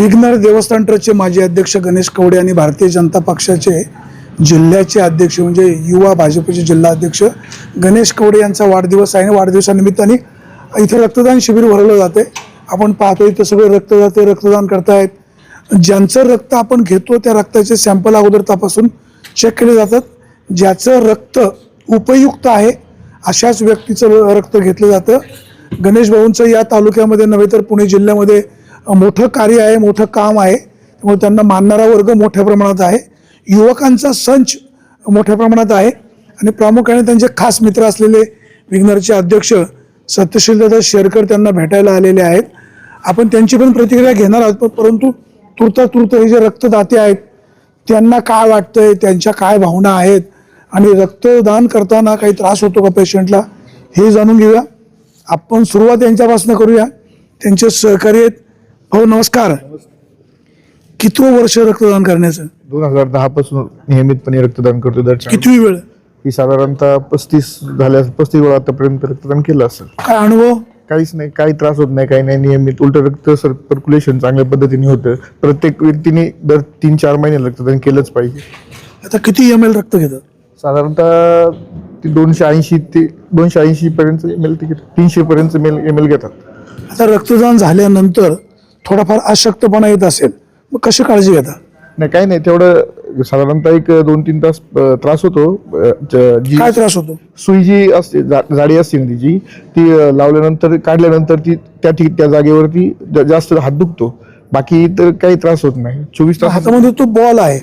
विघ्नर देवस्थान ट्रस्टचे माजी अध्यक्ष गणेश कवडे आणि भारतीय जनता पक्षाचे जिल्ह्याचे अध्यक्ष म्हणजे युवा भाजपचे जिल्हा अध्यक्ष गणेश कवडे यांचा वाढदिवस आहे. आणि वाढदिवसानिमित्ताने इथे रक्तदान शिबिर भरवलं जाते आपण पाहतो इथे सगळे रक्तदाते रक्तदान करतायत. ज्यांचं रक्त आपण घेतो त्या रक्ताचे सॅम्पल अगोदर तपासून चेक केले जातात. ज्याचं रक्त उपयुक्त आहे अशाच व्यक्तीचं रक्त घेतलं जातं. गणेश भाऊंचं या तालुक्यामध्ये नव्हे तर पुणे जिल्ह्यामध्ये मोठं कार्य आहे मोठं काम आहे. त्यामुळे त्यांना मानणारा वर्ग मोठ्या प्रमाणात आहे. युवकांचा संच मोठ्या प्रमाणात आहे. आणि प्रामुख्याने त्यांचे खास मित्र असलेले विघ्नरचे अध्यक्ष सत्यशीलदादा शेरकर त्यांना भेटायला आलेले आहेत. आपण त्यांची पण प्रतिक्रिया घेणार आहोत परंतु तुर्ता तुर्त हे जे रक्तदाते आहेत त्यांना काय वाटतंय त्यांच्या काय भावना आहेत आणि रक्तदान करताना काही त्रास होतो का पेशंटला हे जाणून घेऊया. आपण सुरुवात यांच्यापासून करूया. त्यांचे सहकारी आहेत हो नमस्कार. कितवं वर्ष रक्तदान करण्याचं? दोन हजार दहा पासून नियमितपणे रक्तदान करतो दर चार- कितवी वेळ? ही साधारणतः पस्तीस झाल्या पस्तीस वेळा आतापर्यंत रक्तदान केलं असेल. काय अनुभव? काहीच नाही काही त्रास होत नाही काही नाही नियमित उलट रक्त सर्क्युलेशन चांगल्या पद्धतीने होतं. प्रत्येक व्यक्तीने दर तीन चार महिने रक्तदान केलंच पाहिजे. आता किती एम एल रक्त घेतात? साधारणतः ती दोनशे ऐंशी ते दोनशे ऐंशी पर्यंत एम एल तिकीट तीनशे पर्यंत एम एल एम एल घेतात. आता रक्तदान झाल्यानंतर थोडाफार अशक्तपणा येत असेल मग कशी काळजी घेता? नाही काही नाही तेवढं साधारणतः एक दोन तीन तास अं, त्रास होतो. अं, ज- जी काय त्रास होतो? सुई जी असते जा- जाडी असते ना तिची ती अं, लावल्यानंतर काढल्यानंतर ती त्या ठिक त्या जागेवरती ज- जास्त हात दुखतो. बाकी तर काही त्रास होत नाही. चोवीस तास हातामध्ये तो बॉल आहे.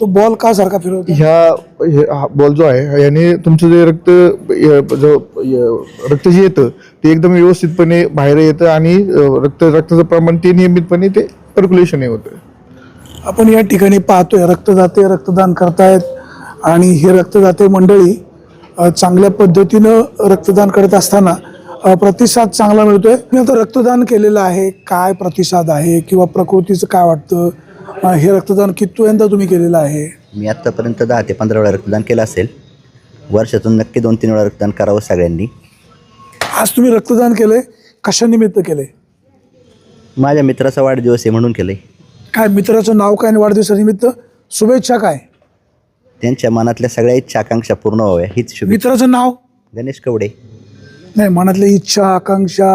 तो बॉल का सारखा फिरवतो? ह्या बॉल जो आहे याने तुमचं जे रक्त य- जो य- रक्त जे येतं ते एकदम व्यवस्थितपणे बाहेर येतं आणि रक्त रक्ताचं प्रमाण ते नियमितपणे ते सर्क्युलेशन होतं. आपण या ठिकाणी पाहतोय रक्तदाते रक्तदान करतायत आणि हे रक्तदाते मंडळी चांगल्या पद्धतीनं रक्तदान करत असताना प्रतिसाद चांगला मिळतोय. मी आता रक्तदान केलेलं आहे काय प्रतिसाद आहे किंवा प्रकृतीचं काय वाटतं? हे रक्तदान कितव्यांदा तुम्ही केलेलं आहे? मी आत्तापर्यंत दहा ते पंधरा वेळा रक्तदान केलं असेल. वर्षातून नक्की दोन तीन वेळा रक्तदान करावं सगळ्यांनी. आज तुम्ही रक्तदान केलंय कशानिमित्त केलंय? माझ्या मित्राचा वाढदिवस आहे म्हणून केलं आहे काय मित्राचं नाव काय आणि वाढदिवसानिमित्त? शुभेच्छा काय? त्यांच्या मनातल्या सगळ्या इच्छा आकांक्षा पूर्ण व्हाव्या हीच शुभेच्छा. मित्राचं नाव? गणेश कवडे. नाही मनातल्या इच्छा आकांक्षा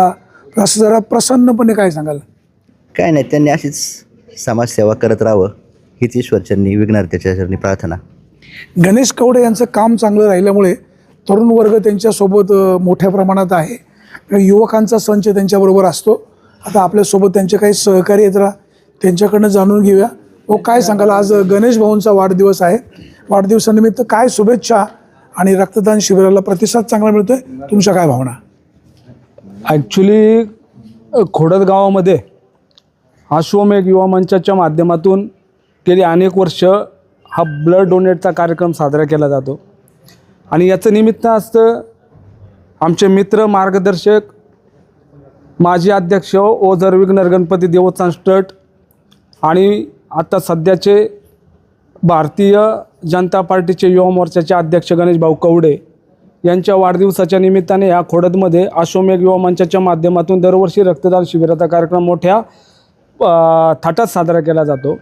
असं जरा प्रसन्नपणे काय सांगाल? काय नाही त्यांनी अशीच समाजसेवा करत राहावं हीच ईश्वरचरणी विघ्नार्थ्याच्या चरणी प्रार्थना. गणेश कवडे यांचं काम चांगलं राहिल्यामुळे तरुण वर्ग त्यांच्यासोबत मोठ्या प्रमाणात आहे. युवकांचा संच त्यांच्याबरोबर असतो. आता आपल्यासोबत त्यांचे काही सहकारी येत राहा त्यांच्याकडनं जाणून घेऊया. व काय सांगाल? आज गणेश भाऊंचा वाढदिवस आहे. वाढदिवसानिमित्त काय शुभेच्छा आणि रक्तदान शिबिराला प्रतिसाद चांगला मिळतोय? तुमच्या काय भावना? ॲक्च्युली खोडद गावामध्ये अश्वमेघ युवा मंचाच्या माध्यमातून गेली अनेक वर्ष हा ब्लड डोनेटचा कार्यक्रम साजरा केला जातो. आणि याचं निमित्त असतं आमचे मित्र मार्गदर्शक माजी अध्यक्ष ओझर विघ्नर गणपती देवस्थान स्टट आणि आता सध्याचे भारतीय जनता पार्टीचे युवा मोर्चाचे अध्यक्ष गणेश भाऊ कवडे यांच्या वाढदिवसाच्या निमित्ताने या खोडदमध्ये अश्वमेघ युवा मंचाच्या माध्यमातून दरवर्षी रक्तदान शिबिराचा कार्यक्रम मोठ्या थाटात साजरा केला जातो.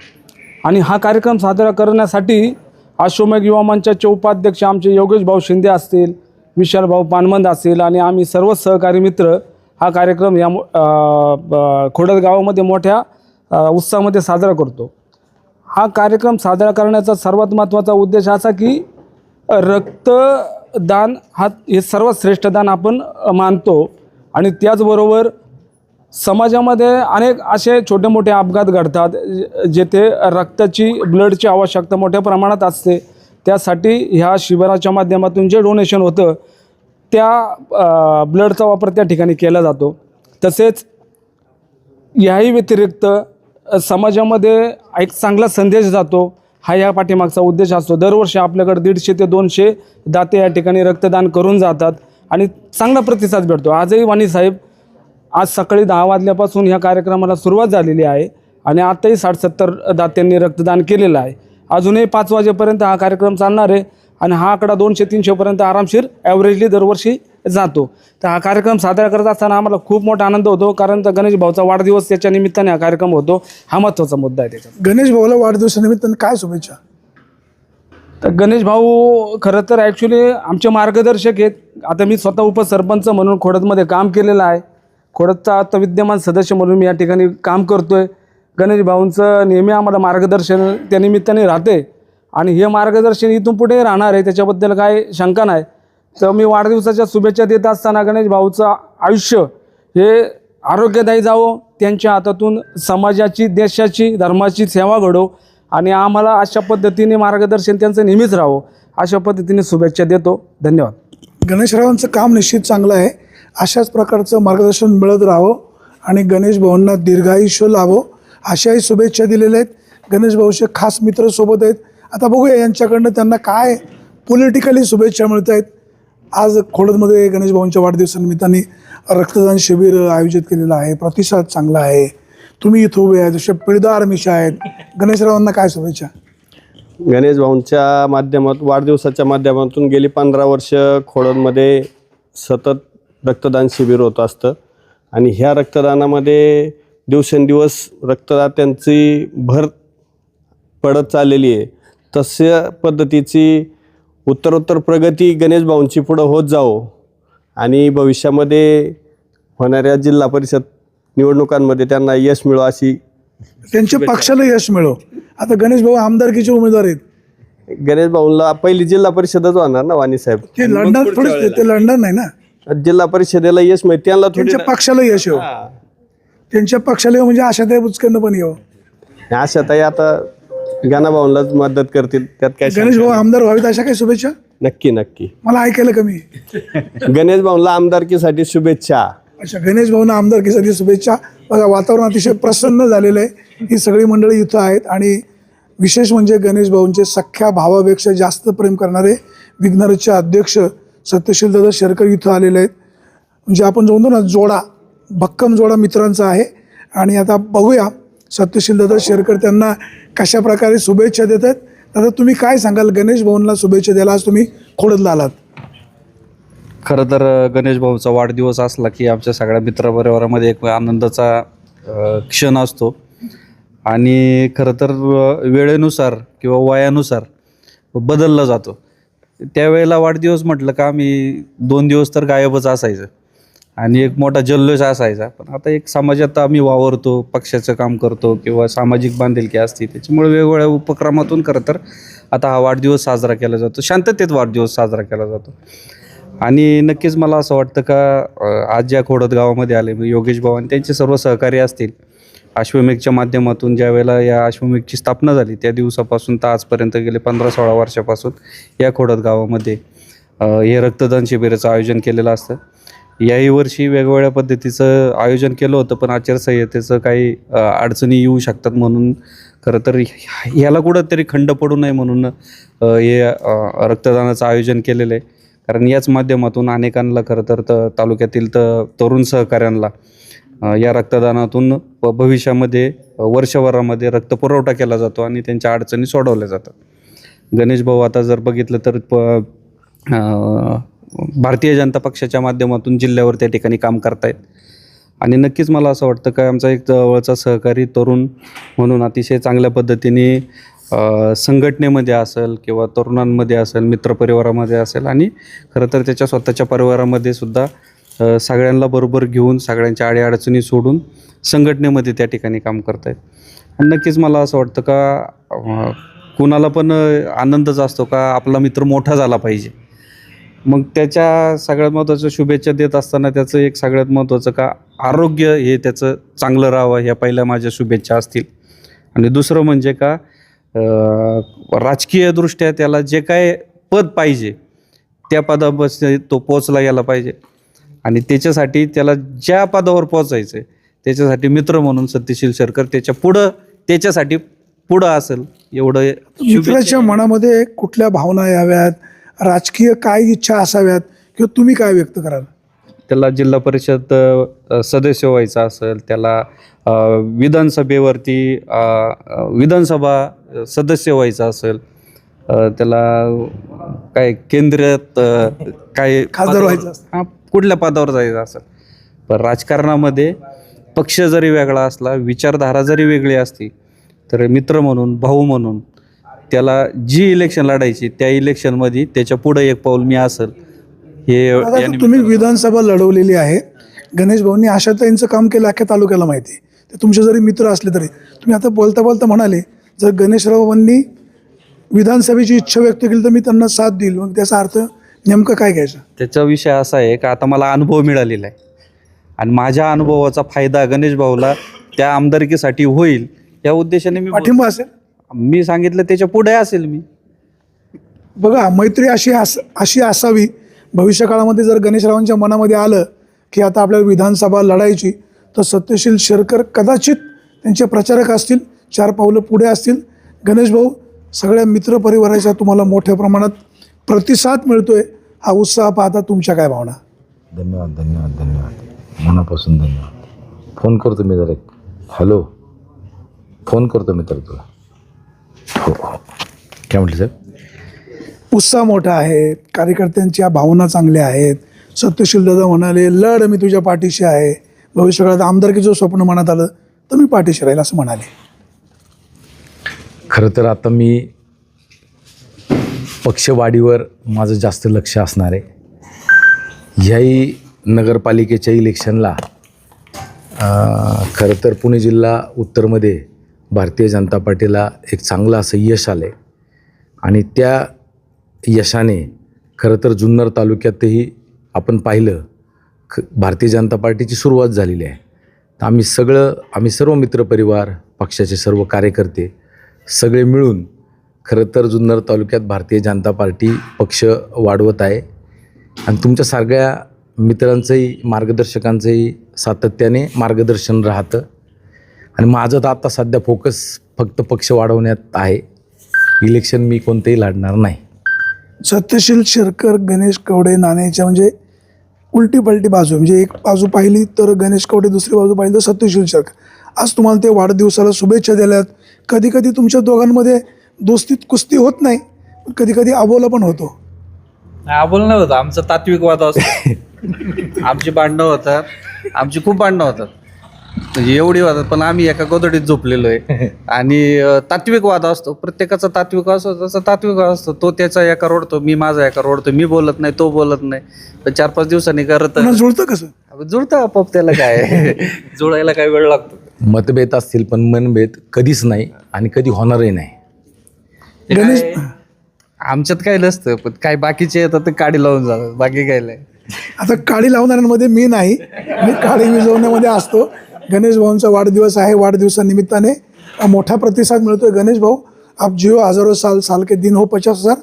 आणि हा कार्यक्रम साजरा करण्यासाठी अश्वमेघ युवा मंचाचे उपाध्यक्ष आमचे योगेश भाऊ शिंदे असतील विशाल भाऊ पानमंद असतील आणि आम्ही सर्व सहकारी मित्र हा कार्यक्रम या मो- ब- खोडद गावामध्ये मोठ्या उत्साहामध्ये साजरा करतो. हा कार्यक्रम साजरा करण्याचा सर्वात महत्त्वाचा उद्देश असा की रक्तदान हा हे सर्वात श्रेष्ठ दान आपण मानतो आणि त्याचबरोबर समाजामध्ये अनेक असे छोटे मोठे अपघात घडतात जेथे रक्ताची ब्लडची आवश्यकता मोठ्या प्रमाणात असते. त्यासाठी ह्या शिबिराच्या माध्यमातून जे डोनेशन होतं त्या ब्लडचा वापर त्या ठिकाणी केला जातो. तसेच याही व्यतिरिक्त समाजामध्ये एक चांगला संदेश जातो. हा या पाठीमागचा उद्देश असतो. दरवर्षी आपल्याकडे दीडशे ते दोनशे दाते या ठिकाणी रक्तदान करून जातात आणि चांगला प्रतिसाद भेटतो. आजही वाणी साहेब आज सकाळी दहा वाजल्यापासून ह्या कार्यक्रमाला सुरुवात झालेली आहे आणि आताही साठ सत्तर दात्यांनी रक्तदान केलेलं आहे. अजूनही पाच वाजेपर्यंत हा कार्यक्रम चालणार आहे आणि हा आकडा दोनशे तीनशेपर्यंत आरामशीर ॲव्हरेजली दरवर्षी जातो. तर हा कार्यक्रम साजरा करत असताना आम्हाला खूप मोठा आनंद होतो कारण तर गणेश भाऊचा वाढदिवस त्याच्या निमित्ताने हा कार्यक्रम होतो. हा महत्त्वाचा मुद्दा आहे त्याच्यात. गणेश भाऊला वाढदिवसानिमित्तानं काय शुभेच्छा? तर गणेश भाऊ खरं तर ॲक्च्युली आमचे मार्गदर्शक आहेत. आता मी स्वतः उपसरपंच म्हणून खोडदमध्ये काम केलेलं आहे. खोडतचा आता विद्यमान सदस्य म्हणून मी या ठिकाणी काम करतो आहे गणेश भाऊंचं नेहमी आम्हाला मार्गदर्शन त्या निमित्ताने राहते. आणि हे मार्गदर्शन इथून पुढे राहणार आहे त्याच्याबद्दल काय शंका नाही. तर मी वाढदिवसाच्या शुभेच्छा देत असताना गणेश भाऊचं आयुष्य हे आरोग्यदायी जावो त्यांच्या हातातून समाजाची देशाची धर्माची सेवा घडो आणि आम्हाला अशा पद्धतीने मार्गदर्शन त्यांचं नेहमीच राहावं अशा पद्धतीने शुभेच्छा देतो. धन्यवाद. गणेशरावांचं काम निश्चित चांगलं आहे. अशाच प्रकारचं मार्गदर्शन मिळत राहावं आणि गणेश भाऊंना दीर्घायुष्य लावो अशाही शुभेच्छा दिलेल्या आहेत. गणेश भाऊचे खास मित्र सोबत आहेत. आता बघूया यांच्याकडनं त्यांना काय पॉलिटिकली शुभेच्छा मिळत आहेत. आज खोडदमध्ये गणेश भाऊंच्या वाढदिवसानिमित्ताने रक्तदान शिबिर आयोजित केलेलं आहे. प्रतिसाद चांगला आहे. तुम्ही इथं उभे आहेत. जसे पिळदार मिशा आहेत. गणेशरावांना काय शुभेच्छा? गणेश भाऊंच्या माध्यमात वाढदिवसाच्या माध्यमातून गेली पंधरा वर्ष खोडदमध्ये सतत रक्तदान शिबिर होत असतं. आणि ह्या रक्तदानामध्ये दिवसेंदिवस रक्तदात्यांची भर पडत चाललेली आहे. तशा पद्धतीची उत्तरोत्तर प्रगती गणेश भाऊंची पुढं होत जावो. आणि भविष्यामध्ये होणाऱ्या जिल्हा परिषद निवडणुकांमध्ये त्यांना यश मिळो अशी त्यांच्या पक्षाला यश मिळो. आता गणेश भाऊ आमदारकीचे उमेदवार आहेत. गणेश भाऊंला पहिली जिल्हा परिषदच होणार ना वाणी साहेब? ते लंडन थोडे ते लंडन नाही ना? जिल्हा परिषदेला यश मिळते त्यांना थोडी त्यांच्या पक्षाला यश येऊ त्यांच्या पक्षाला येऊ म्हणजे आशाताई बुचकेंना पण येऊ अशा ताई आता गाना भाऊंलाच मदत करतील त्यात काय गणेश भाऊ आमदार व्हावेत अशा काही शुभेच्छा? नक्की नक्की. मला ऐकायला कमी. गणेश भाऊंला आमदारकीसाठी शुभेच्छा. अच्छा गणेश भाऊंना आमदारकीसाठी शुभेच्छा. बघा वातावरण अतिशय प्रसन्न झालेलं आहे. ही सगळी मंडळी इथं आहेत आणि विशेष म्हणजे गणेश भाऊंचे सख्या भावापेक्षा जास्त प्रेम करणारे विघ्नरचे अध्यक्ष सत्यशील दादा शेरकर इथं आलेले आहेत. म्हणजे आपण जो म्हणतो ना जोडा भक्कम जोडा मित्रांचा आहे. आणि आता बघूया सत्यशील दादा शेरकर त्यांना कशा प्रकारे शुभेच्छा देत आहेत. दादा तुम्ही काय सांगाल? गणेश भाऊंना शुभेच्छा द्यायला आज तुम्ही खोडतला आलात. खरं तर गणेश भाऊचा वाढदिवस असला की आमच्या सगळ्या मित्रपरिवारामध्ये एक आनंदाचा अ, क्षण असतो. आणि खरं तर अ, वेळेनुसार किंवा वयानुसार बदलला जातो. त्यावेळेला वाढदिवस म्हटलं का आम्ही दोन दिवस तर गायबच असायचं. आणि एक मोठा जल्लोष असायचा. पण आता एक समाजात आम्ही वावरतो पक्षाचं काम करतो किंवा सामाजिक बांधिलकी असते त्याच्यामुळे वेगवेगळ्या उपक्रमातून खरं तर आता हा वाढदिवस साजरा केला जातो. शांततेत वाढदिवस साजरा केला जातो. आणि नक्कीच मला असं वाटतं का आज ज्या खोडद गावामध्ये आले योगेश भाऊ आणि त्यांचे सर्व सहकारी असतील अश्वमेघच्या माध्यमातून ज्या वेळेला या अश्वमेघची स्थापना झाली त्या दिवसापासून तर आजपर्यंत गेले पंधरा सोळा वर्षापासून या खोडद गावामध्ये हे रक्तदान शिबिराचं आयोजन केलेलं असतं. याही वर्षी वेगवेगळ्या पद्धतीचं आयोजन केलं होतं पण आचारसंहितेचं काही अडचणी येऊ शकतात म्हणून खरं तर ह्याला कुठंतरी खंड पडू नये म्हणून हे रक्तदानाचं आयोजन केलेलं आहे. कारण याच माध्यमातून अनेकांना खरं तर तालुक्यातील तर तरुण सहकाऱ्यांना या रक्तदानातून भविष्यामध्ये वर्षभरामध्ये रक्तपुरवठा केला जातो आणि त्यांच्या अडचणी सोडवल्या जातात. गणेश भाऊ आता जर बघितलं तर प भारतीय जनता पक्षाच्या माध्यमातून जिल्ह्यावर त्या ठिकाणी काम करतायत. आणि नक्कीच मला असं वाटतं का आमचा एक जवळचा सहकारी तरुण म्हणून अतिशय चांगल्या पद्धतीने संघटनेमध्ये असेल किंवा तरुणांमध्ये असेल मित्रपरिवारामध्ये असेल आणि खरं तर त्याच्या स्वतःच्या परिवारामध्ये सुद्धा सगळ्यांना बरोबर घेऊन सगळ्यांच्या अडीअडचणी सोडून संघटनेमध्ये त्या ठिकाणी काम करत आहेत आणि नक्कीच मला असं वाटतं का कुणाला पण आनंदच असतो का आपला मित्र मोठा झाला पाहिजे. मग त्याच्या सगळ्यात महत्त्वाचं शुभेच्छा देत असताना त्याचं एक सगळ्यात महत्त्वाचं का आरोग्य हे त्याचं चांगलं राहावं ह्या पहिल्या माझ्या शुभेच्छा असतील. आणि दुसरं म्हणजे का राजकीयदृष्ट्या त्याला जे काय पद पाहिजे त्या पदापासून तो पोचला गेला पाहिजे. आणि त्याच्यासाठी त्याला ज्या पदावर पोचायचं आहे त्याच्यासाठी मित्र म्हणून सत्यशील शेरकर त्याच्या पुढं त्याच्यासाठी पुढं असेल एवढं मित्राच्या मनामध्ये कुठल्या भावना याव्यात? राजकीय काय इच्छा असाव्यात? किंवा तुम्ही काय व्यक्त कराल? त्याला जिल्हा परिषद सदस्य व्हायचा असेल त्याला विधानसभेवरती विधानसभा सदस्य व्हायचा असेल त्याला काय केंद्रात काय खासदार व्हायचं कुठल्या पदावर जायचं असेल? पण राजकारणामध्ये पक्ष जरी वेगळा असला विचारधारा जरी वेगळी असली तर मित्र म्हणून भाऊ म्हणून त्याला जी इलेक्शन लढायची त्या इलेक्शनमध्ये त्याच्या पुढे एक पाऊल मी असेल हे तुम्ही विधानसभा लढवलेली आहे. गणेश भाऊंनी आशाताईंचं काम केलं अख्ख्या तालुक्याला माहिती आहे. ते तुमचे जरी मित्र असले तरी. तुम्ही आता बोलता बोलता म्हणाले जर गणेशरावांनी विधानसभेची इच्छा व्यक्त केली तर मी त्यांना साथ देईल. मग त्याचा अर्थ नेमकं काय घ्यायचं? त्याचा विषय असा आहे का आता मला अनुभव मिळालेला आहे. आणि माझ्या अनुभवाचा फायदा गणेश भाऊला त्या आमदारकीसाठी होईल या उद्देशाने मी पाठिंबा असेल? मी सांगितलं त्याच्या पुढे असेल मी. बघा मैत्री अशी अस अशी असावी. भविष्यकाळामध्ये जर गणेशरावांच्या मनामध्ये आलं की आता आपल्याला विधानसभा लढायची तर सत्यशील शेरकर कदाचित त्यांचे प्रचारक असतील चार पावलं पुढे असतील. गणेश भाऊ सगळ्या मित्रपरिवाराच्या तुम्हाला मोठ्या प्रमाणात प्रतिसाद मिळतोय. हा उत्साह पाहता तुमच्या काय भावना? धन्यवाद धन्यवाद धन्यवाद. मनापासून धन्यवाद. फोन करतो मी जरा एक. हॅलो. फोन करतो मी तर तुला. हो हो. काय म्हटलं साहेब? उत्साह मोठा आहे. कार्यकर्त्यांच्या भावना चांगल्या आहेत. सत्यशील दादा म्हणाले लढ मी तुझ्या पाठीशी आहे. भविष्यकाळात आमदारकीचं स्वप्न मनात आलं तर मी पाठीशी राहील असं म्हणाले. खरं तर आता मी पक्षवाढीवर माझं जास्त लक्ष असणार आहे. ह्याही नगरपालिकेच्या इलेक्शनला खरं तर पुणे जिल्हा उत्तरमध्ये भारतीय जनता पार्टीला एक चांगलं असं यश आलं आहे. आणि त्या यशाने खरं तर जुन्नर तालुक्यातही आपण पाहिलं ख भारतीय जनता पार्टीची सुरुवात झालेली आहे. तर आम्ही सगळं आम्ही सर्व मित्रपरिवार पक्षाचे सर्व कार्यकर्ते सगळे मिळून खरं तर जुन्नर तालुक्यात भारतीय जनता पार्टी पक्ष वाढवत आहे. आणि तुमच्या सगळ्या मित्रांचंही मार्गदर्शकांचंही सातत्याने मार्गदर्शन राहतं. आणि माझं तर आता सध्या फोकस फक्त पक्ष वाढवण्यात आहे. इलेक्शन मी कोणतेही लढणार नाही. सत्यशील शिरकर गणेश कवडे नाण्याच्या म्हणजे उलटी पलटी बाजू म्हणजे एक बाजू पाहिली तर गणेश कवडे दुसरी बाजू पाहिली तर सत्यशील शिरकर. आज तुम्हाला ते वाढदिवसाला शुभेच्छा दिल्यात. कधी कधी तुमच्या दोघांमध्ये दोस्तीत कुस्ती होत नाही कधी कधी अबोला पण होतो. आबोल नाही होतं. आमचा तात्विक वाद असतो. आमची भांडणं होतात. आमची खूप भांडणं होतात. म्हणजे एवढी होतात पण आम्ही एका गोदडीत झोपलेलो आहे आणि अं, तात्विक वाद असतो. प्रत्येकाचा तात्विक असतो तसा तात्विक वाद असतो तो त्याचा एका रोडतो मी माझा एका रोडतो मी बोलत नाही तो बोलत नाही. पण चार पाच दिवसांनी करत पुन्हा जुळतं कसं? जुळतं आपोआप त्याला काय? जुळायला काय वेळ लागतो. मतभेद असतील पण मनभेद कधीच नाही आणि कधी होणारही नाही. गणेश आमच्यात काय नसतं पण काय बाकीचे येतात ते काडी लावून जातात बाकी काय नाही. आता काळी लावणाऱ्यांमध्ये मी नाही. मी काळी विजवण्यामध्ये असतो. गणेश भाऊंचा वाढदिवस आहे. वाढदिवसानिमित्ताने मोठा प्रतिसाद मिळतोय. गणेश भाऊ आप जिओ हजारो साल साल के दिन हो पचास हजार.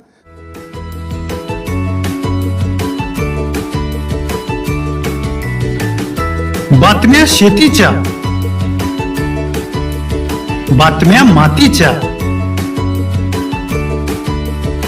बातम्या शेतीच्या बातम्या मातीच्या.